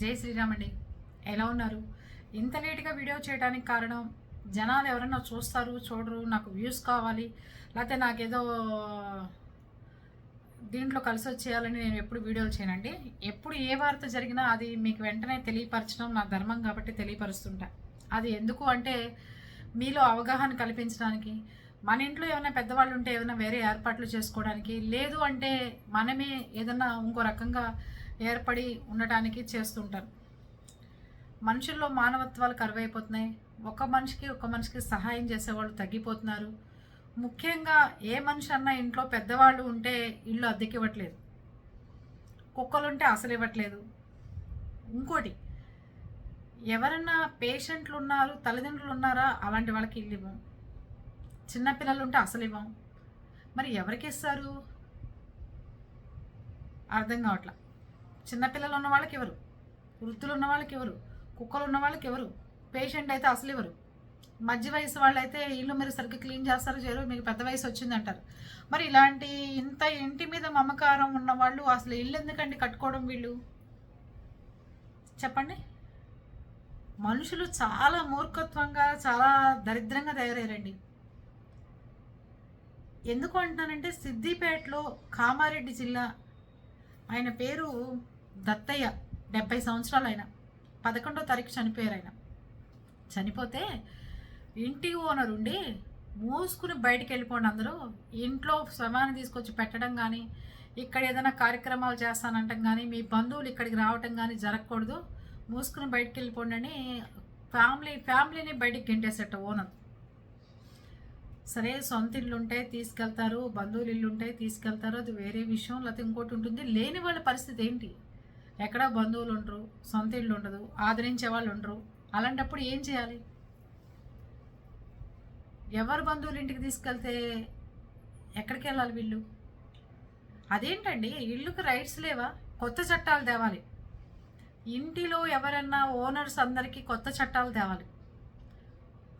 జై శ్రీరామ్ అండి ఎలా ఉన్నారు? ఇంత లేట్గా వీడియో చేయడానికి కారణం జనాలు ఎవరైనా చూస్తారు చూడరు నాకు వ్యూస్ కావాలి లేకపోతే నాకేదో దీంట్లో కలిసి వచ్చేయాలని నేను ఎప్పుడు వీడియోలు చేయనండి. ఎప్పుడు ఏ వార్త జరిగినా అది మీకు వెంటనే తెలియపరచడం నా ధర్మం కాబట్టి తెలియపరుస్తుంటా. అది ఎందుకు అంటే మీలో అవగాహన కల్పించడానికి మన ఇంట్లో ఏమైనా పెద్దవాళ్ళు ఉంటే ఏమైనా వేరే ఏర్పాట్లు చేసుకోవడానికి లేదు అంటే మనమే ఏదైనా ఇంకో రకంగా ఏర్పడి ఉండటానికి చేస్తుంటారు. మనుషుల్లో మానవత్వాలు కరువైపోతున్నాయి. ఒక మనిషికి ఒక మనిషికి సహాయం చేసేవాళ్ళు తగ్గిపోతున్నారు. ముఖ్యంగా ఏ మనిషి అన్నా ఇంట్లో పెద్దవాళ్ళు ఉంటే ఇల్లు అద్దెకి ఇవ్వట్లేదు కుక్కలు ఉంటే అసలు ఇవ్వట్లేదు ఇంకోటి ఎవరన్నా పేషెంట్లు ఉన్నారు తల్లిదండ్రులు ఉన్నారా అలాంటి వాళ్ళకి ఇల్లు ఇవ్వం. చిన్నపిల్లలు ఉంటే అసలు ఇవ్వం మరి ఎవరికి ఇస్తారు? అర్థం కావట్లా? చిన్నపిల్లలు ఉన్న వాళ్ళకి ఎవరు? వృద్ధులు ఉన్న వాళ్ళకి ఎవరు? కుక్కలు ఉన్న వాళ్ళకి ఎవరు? పేషెంట్ అయితే అసలు ఎవరు? మధ్య వయసు వాళ్ళు అయితే ఇల్లు మీరు సరిగ్గా క్లీన్ చేస్తారో చేయరు మీకు పెద్ద వయసు వచ్చిందంటారు మరి ఇలాంటి ఇంత ఇంటి మీద మమకారం ఉన్న వాళ్ళు అసలు ఇల్లు ఎందుకండి కట్టుకోవడం వీళ్ళు? చెప్పండి. మనుషులు చాలా మూర్ఖత్వంగా చాలా దరిద్రంగా తయారయ్యారండి. ఎందుకు అంటున్నానంటే సిద్దిపేటలో కామారెడ్డి జిల్లా ఆయన పేరు దత్తయ్య డెబ్బై సంవత్సరాలు ఆయన పదకొండో తారీఖు చనిపోయారు ఆయన చనిపోతే ఇంటి ఓనర్ ఉండి మూసుకుని బయటికి వెళ్ళిపోండి అందరూ. ఇంట్లో శవాన్ని తీసుకొచ్చి పెట్టడం కానీ ఇక్కడ ఏదైనా కార్యక్రమాలు చేస్తానంటాం కానీ మీ బంధువులు ఇక్కడికి రావటం కానీ జరగకూడదు. మూసుకుని బయటికి వెళ్ళిపోండి అని ఫ్యామిలీ ఫ్యామిలీని బయటికి గెంటేసేట ఓనర్. సరే సొంత ఇల్లు ఉంటే తీసుకెళ్తారు బంధువులు ఇల్లు ఉంటే తీసుకెళ్తారు అది వేరే విషయం. లేకపోతే ఇంకోటి ఉంటుంది. లేని వాళ్ళ పరిస్థితి ఏంటి? ఎక్కడ బంధువులు ఉండరు సొంత ఇల్లు ఉండదు ఆదరించే వాళ్ళు ఉండరు. అలాంటప్పుడు ఏం చేయాలి? ఎవరు బంధువులు ఇంటికి తీసుకెళ్తే ఎక్కడికి వెళ్ళాలి వీళ్ళు? అదేంటండి ఇల్లుకి రైట్స్ లేవా? కొత్త చట్టాలు తేవాలి. ఇంటిలో ఎవరన్నా ఓనర్స్ అందరికీ కొత్త చట్టాలు తేవాలి.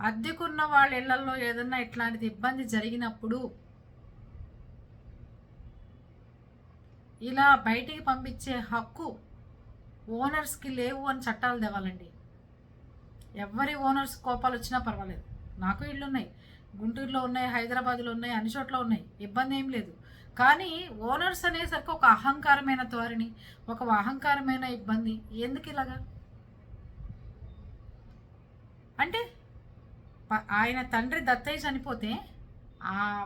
అద్దెకున్న వాళ్ళ ఇళ్ళలో ఏదన్నా ఇట్లాంటిది ఇబ్బంది జరిగినప్పుడు ఇలా బయటికి పంపించే హక్కు ఓనర్స్కి లేవు అని చట్టాలు తేవాలండి. ఎవరి ఓనర్స్ కోపాలు వచ్చినా పర్వాలేదు. నాకు ఇళ్ళు ఉన్నాయి గుంటూరులో ఉన్నాయి హైదరాబాద్లో ఉన్నాయి అన్ని చోట్ల ఉన్నాయి. ఇబ్బంది ఏం లేదు. కానీ ఓనర్స్ అనేసరికి ఒక అహంకారమైన ధోరణి ఒక అహంకారమైన ఇబ్బంది. ఎందుకు ఇలాగా? అంటే ఆయన తండ్రి దత్తయ్య చనిపోతే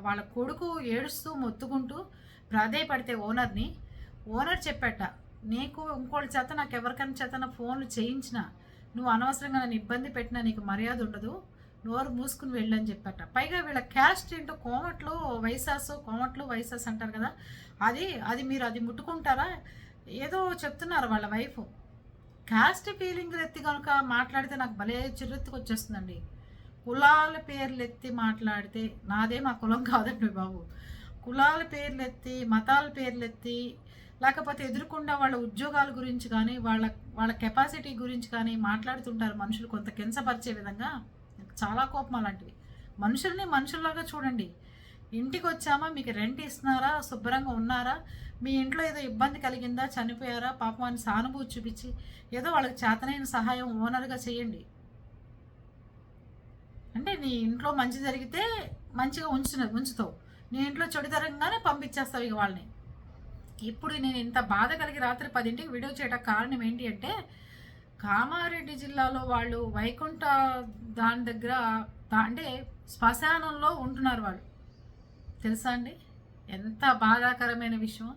వాళ్ళ కొడుకు ఏడుస్తూ మొత్తుకుంటూ ప్రాధేయపడితే ఓనర్ని ఓనర్ చెప్పట నీకు ఇంకోటి చేత నాకు ఎవరికైనా చేత నా ఫోన్లు చేయించిన నువ్వు అనవసరంగా నన్ను ఇబ్బంది పెట్టినా నీకు మర్యాద ఉండదు. నోరు మూసుకుని వెళ్ళని చెప్పట. పైగా వీళ్ళ క్యాస్ట్ ఏంటో కోమట్లు వైసాస్ కోమట్లు వైసాస్ అంటారు కదా అది అది మీరు అది ముట్టుకుంటారా? ఏదో చెప్తున్నారు వాళ్ళ వైఫ్. క్యాస్ట్ ఫీలింగ్ ఎత్తి కనుక మాట్లాడితే నాకు భలే చిరెత్తుకు వచ్చేస్తుందండి. కులాల పేర్లు ఎత్తి మాట్లాడితే నాదే మా కులం కాదండి బాబు. కులాల పేర్లు ఎత్తి మతాల పేర్లు ఎత్తి లేకపోతే ఎదురుకుండా వాళ్ళ ఉద్యోగాల గురించి కానీ వాళ్ళ వాళ్ళ కెపాసిటీ గురించి కానీ మాట్లాడుతుంటారు మనుషులు కొంత కించపరిచే విధంగా. నాకు చాలా కోపం అలాంటివి మనుషుల్ని మనుషుల్లాగా చూడండి. ఇంటికి వచ్చామా మీకు రెంట్ ఇస్తున్నారా? శుభ్రంగా ఉన్నారా? మీ ఇంట్లో ఏదో ఇబ్బంది కలిగిందా? చనిపోయారా? పాపం అని సానుభూతి చూపించి ఏదో వాళ్ళకి చేతనైన సహాయం ఓనర్గా చేయండి. అంటే నీ ఇంట్లో మంచి జరిగితే మంచిగా ఉంచు ఉంచుతావు. నీ ఇంట్లో చెడు జరగగానే పంపించేస్తావు ఇక వాళ్ళని. ఇప్పుడు నేను ఇంత బాధ కలిగి రాత్రి పదింటికి వీడియో చేయట కారణం ఏంటి అంటే కామారెడ్డి జిల్లాలో వాళ్ళు వైకుంఠ దాని దగ్గర అంటే శ్మశానంలో ఉంటున్నారు వాళ్ళు. తెలుసా అండి? ఎంత బాధాకరమైన విషయం.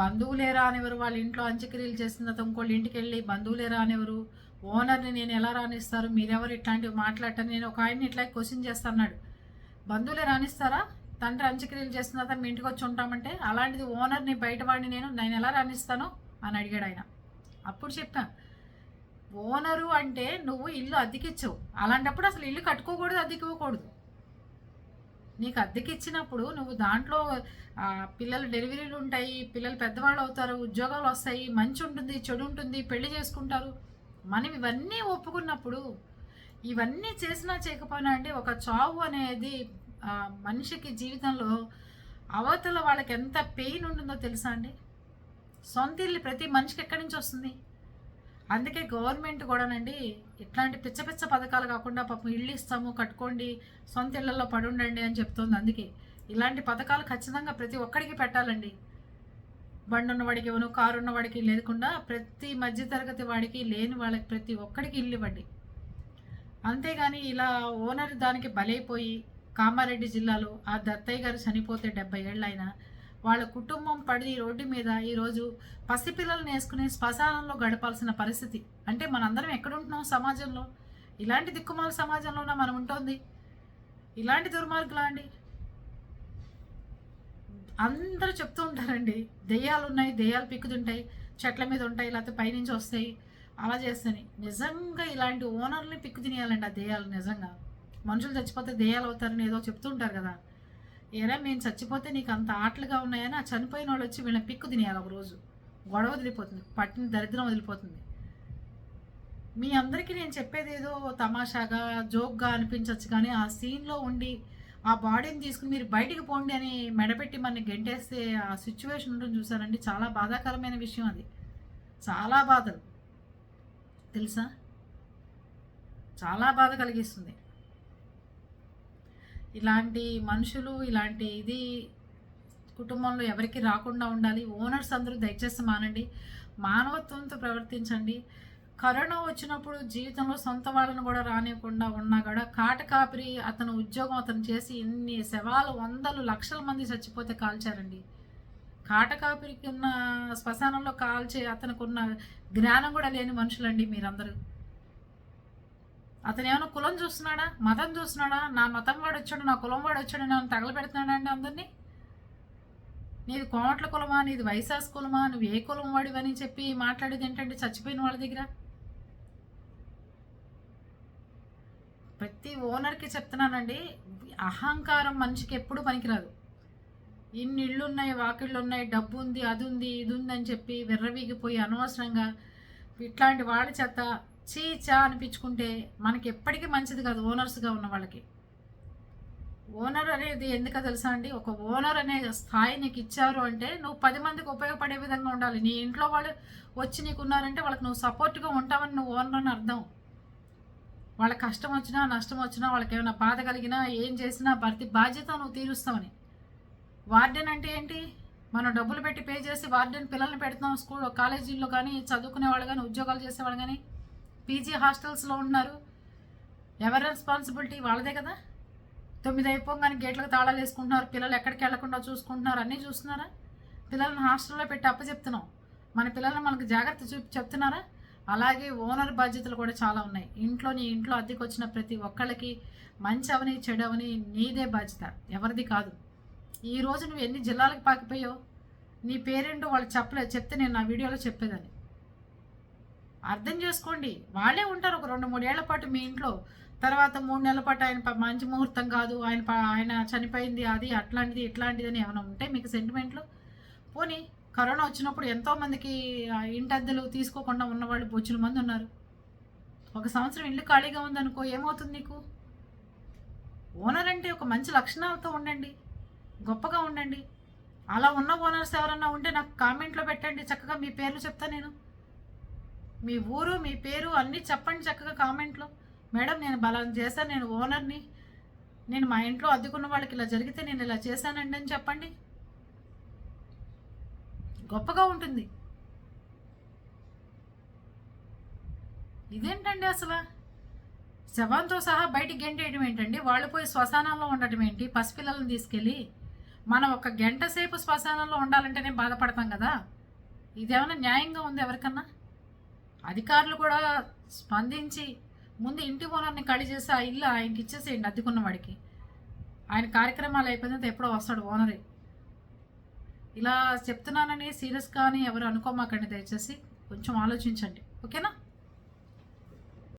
బంధువులేరా అనేవారు వాళ్ళ ఇంట్లో అంత్యక్రియలు చేసిన తర్వాత ఇంకోళ్ళ ఇంటికి వెళ్ళి బంధువులేరా అనేవారు ఓనర్ని నేను ఎలా రాణిస్తారు? మీరెవరు ఇట్లాంటివి మాట్లాడటం నేను ఒక ఆయన్ని ఇట్లా క్వశ్చన్ చేస్తున్నాడు బంధువులే రాణిస్తారా? తండ్రి అంత్యక్రియలు చేసిన తర్వాత మీ ఇంటికి వచ్చి ఉంటామంటే అలాంటిది ఓనర్ని బయటవాడిని నేను నేను ఎలా రాణిస్తాను? అని అడిగాడు ఆయన. అప్పుడు చెప్పా ఓనరు అంటే నువ్వు ఇల్లు అద్దెకిచ్చావు. అలాంటప్పుడు అసలు ఇల్లు కట్టుకోకూడదు అద్దెకి ఇవ్వకూడదు నీకు అద్దెకిచ్చినప్పుడు నువ్వు దాంట్లో పిల్లలు డెలివరీలు ఉంటాయి పిల్లలు పెద్దవాళ్ళు అవుతారు ఉద్యోగాలు వస్తాయి మంచి ఉంటుంది చెడు ఉంటుంది పెళ్ళి చేసుకుంటారు. మనం ఇవన్నీ ఒప్పుకున్నప్పుడు ఇవన్నీ చేసినా చేయకపోయినా అంటే ఒక చావు అనేది మనిషికి జీవితంలో అవతల వాళ్ళకి ఎంత పెయిన్ ఉంటుందో తెలుసా అండి? సొంత ఇల్లు ప్రతి మనిషికి ఎక్కడి నుంచి వస్తుంది? అందుకే గవర్నమెంట్ కూడానండి ఇట్లాంటి పిచ్చ పిచ్చ పథకాలు కాకుండా పాపం ఇల్లు ఇస్తాము కట్టుకోండి సొంత ఇళ్ళలో పడి ఉండండి అని చెప్తోంది అందుకే. ఇలాంటి పథకాలు ఖచ్చితంగా ప్రతి ఒక్కడికి పెట్టాలండి. బండి ఉన్నవాడికి ఇవ్వను కారు ఉన్నవాడికి లేకుండా ప్రతి మధ్యతరగతి వాడికి లేని వాళ్ళకి ప్రతి ఒక్కడికి ఇల్లు ఇవ్వండి. అంతేగాని ఇలా ఓనర్ దానికి బలైపోయి కామారెడ్డి జిల్లాలో ఆ దత్తయ్య గారు చనిపోతే డెబ్బై ఏళ్ళైనా వాళ్ళ కుటుంబం పడి రోడ్డు మీద ఈరోజు పసిపిల్లల్ని వేసుకునే శ్మశానంలో గడపాల్సిన పరిస్థితి. అంటే మనందరం ఎక్కడుంటున్నాం సమాజంలో? ఇలాంటి దిక్కుమాల సమాజంలోనే మనం ఉంటుంది. ఇలాంటి దుర్మార్గులా అండి? అందరూ చెప్తూ ఉంటారండి. దెయ్యాలు ఉన్నాయి దెయ్యాలు పిక్కుతుంటాయి చెట్ల మీద ఉంటాయి లేకపోతే పైనుంచి వస్తాయి. అలా చేస్తాయి నిజంగా ఇలాంటి ఓనర్ని పిక్కు తినేయాలండి ఆ దెయ్యాలు నిజంగా. మనుషులు చచ్చిపోతే దెయ్యాలు అవుతారని ఏదో చెప్తుంటారు కదా. ఏరా మేము చచ్చిపోతే నీకు అంత ఆటలుగా ఉన్నాయని ఆ చనిపోయిన వాళ్ళు వచ్చి వీళ్ళని పిక్కు తినేయాలి ఒక రోజు. గొడవ వదిలిపోతుంది. పట్టిన దరిద్రం వదిలిపోతుంది. మీ అందరికీ నేను చెప్పేది ఏదో తమాషాగా జోక్గా అనిపించవచ్చు కానీ ఆ సీన్లో ఉండి ఆ బాడీని తీసుకుని మీరు బయటికి పోండి అని మెడపెట్టి మన గెంటేస్తే ఆ సిచ్యువేషన్ ఉంటుంది చూసారండి. చాలా బాధాకరమైన విషయం అది. చాలా బాధలు. తెలుసా? చాలా బాధ కలిగిస్తుంది. ఇలాంటి మనుషులు ఇలాంటి ఇది కుటుంబంలో ఎవరికి రాకుండా ఉండాలి. ఓనర్స్ అందరూ దయచేసి మానండి. మానవత్వంతో ప్రవర్తించండి. కరోనా వచ్చినప్పుడు జీవితంలో సొంత వాళ్ళని కూడా రానివ్వకుండా ఉన్నా కూడా కాటకాపిరి అతను ఉద్యోగం అతను చేసి ఇన్ని శవాలు వందలు లక్షల మంది చచ్చిపోతే కాల్చారండి. కాటకాపిరికి ఉన్న శ్మశానంలో కాల్చే అతనికి ఉన్న జ్ఞానం కూడా లేని మనుషులండి మీరందరూ. అతను ఏమైనా కులం చూస్తున్నాడా? మతం చూస్తున్నాడా? నా మతం వాడు వచ్చాడు నా కులం వాడు వచ్చాడు నన్ను తగలబెడుతున్నాడా అండి అందరినీ? నీది కోమట్ల కులమా? నీది వైశాస్ కులమా? నువ్వు ఏ కులం వాడివని చెప్పి మాట్లాడేది ఏంటంటే చచ్చిపోయిన వాళ్ళ దగ్గర? ప్రతి ఓనర్కి చెప్తున్నానండి అహంకారం మనిషికి ఎప్పుడు పనికిరాదు. ఇన్ని ఇళ్ళు ఉన్నాయి వాకిళ్ళు ఉన్నాయి డబ్బు ఉంది అది ఉంది ఇది ఉంది అని చెప్పి విర్రవీగిపోయి అనవసరంగా ఇట్లాంటి వాళ్ళ చేత చీచా అనిపించుకుంటే మనకి ఎప్పటికీ మంచిది కాదు ఓనర్స్గా ఉన్న వాళ్ళకి. ఓనర్ అనేది ఎందుకో తెలుసా అండి? ఒక ఓనర్ అనే స్థాయి నీకు ఇచ్చారు అంటే నువ్వు పది మందికి ఉపయోగపడే విధంగా ఉండాలి. నీ ఇంట్లో వాళ్ళు వచ్చి నీకు ఉన్నారంటే వాళ్ళకి నువ్వు సపోర్ట్గా ఉంటావని నువ్వు ఓనర్ అని అర్థం. వాళ్ళ కష్టం వచ్చినా నష్టం వచ్చినా వాళ్ళకి ఏమైనా బాధ కలిగినా ఏం చేసినా ప్రతి బాధ్యత నువ్వు తీరుస్తావని. వార్డెన్ అంటే ఏంటి? మనం డబ్బులు పెట్టి పే చేసి వార్డెన్ పిల్లల్ని పెడుతున్నాం స్కూల్ కాలేజీల్లో కానీ చదువుకునే వాళ్ళు కానీ ఉద్యోగాలు చేసేవాళ్ళు కానీ. పీజీ హాస్టల్స్లో ఉన్నారు ఎవరి రెస్పాన్సిబిలిటీ వాళ్ళదే కదా. తొమ్మిది అయిపోగానే గేట్లకు తాళాలు వేసుకుంటున్నారు. పిల్లలు ఎక్కడికి వెళ్ళకుండా చూసుకుంటున్నారు. అన్నీ చూస్తున్నారా? పిల్లల్ని హాస్టల్లో పెట్టి అప్పచెప్తున్నాం. మన పిల్లల్ని మనకు జాగ్రత్త చూపి చెప్తున్నారా? అలాగే ఓనర్ బాధ్యతలు కూడా చాలా ఉన్నాయి. ఇంట్లో నీ ఇంట్లో అద్దెకి వచ్చిన ప్రతి ఒక్కళ్ళకి మంచి అవని చెడు అవని నీదే బాధ్యత. ఎవరిది కాదు. ఈ రోజు నువ్వు ఎన్ని జిల్లాలకు పాకిపోయావు? నీ పేరేంటో వాళ్ళు చెప్పలేదు చెప్తే నేను నా వీడియోలో చెప్పేదాన్ని. అర్థం చేసుకోండి. వాళ్ళే ఉంటారు ఒక రెండు మూడేళ్ళ పాటు మీ ఇంట్లో. తర్వాత మూడు నెలల పాటు ఆయన మంచి ముహూర్తం కాదు ఆయన ఆయన చనిపోయింది అది అట్లాంటిది ఇట్లాంటిది అని ఏమైనా ఉంటే మీకు సెంటిమెంట్లు పోనీ కరోనా వచ్చినప్పుడు ఎంతోమందికి ఇంటి అద్దెలు తీసుకోకుండా ఉన్నవాళ్ళు బొచ్చుల మంది ఉన్నారు. ఒక సంవత్సరం ఇల్లు ఖాళీగా ఉందనుకో ఏమవుతుంది నీకు? ఓనర్ అంటే ఒక మంచి లక్షణాలతో ఉండండి. గొప్పగా ఉండండి. అలా ఉన్న ఓనర్స్ ఎవరన్నా ఉంటే నాకు కామెంట్లో పెట్టండి. చక్కగా మీ పేర్లు చెప్తా నేను. మీ ఊరు మీ పేరు అన్నీ చెప్పండి చక్కగా కామెంట్లో. మేడం నేను బలం చేశాను నేను ఓనర్ని. నేను మా ఇంట్లో అద్దెకున్న వాళ్ళకి ఇలా జరిగితే నేను ఇలా చేశానండి అని చెప్పండి. గొప్పగా ఉంటుంది. ఇదేంటండి అసలు? శవంతో సహా బయటికి గెంటేయడం ఏంటండి? వాళ్ళు పోయి శ్మశానంలో ఉండటం ఏంటి? పసిపిల్లలను తీసుకెళ్ళి మనం ఒక గంట సేపు శ్మశానంలో ఉండాలంటేనే బాధపడతాం కదా? ఇదేమైనా న్యాయంగా ఉంది ఎవరికన్నా? అధికారులు కూడా స్పందించి ముందు ఇంటి ఓనర్ని ఖాళీ చేసి ఆ ఇల్లు ఆయనకి ఇచ్చేసేయండి అద్దెకున్న వాడికి. ఆయన కార్యక్రమాలు అయిపోయిన ఎప్పుడో వస్తాడు ఓనరే. ఇలా చెప్తున్నానని సీరియస్గా అని ఎవరు అనుకోమాకండి దయచేసి. కొంచెం ఆలోచించండి. ఓకేనా?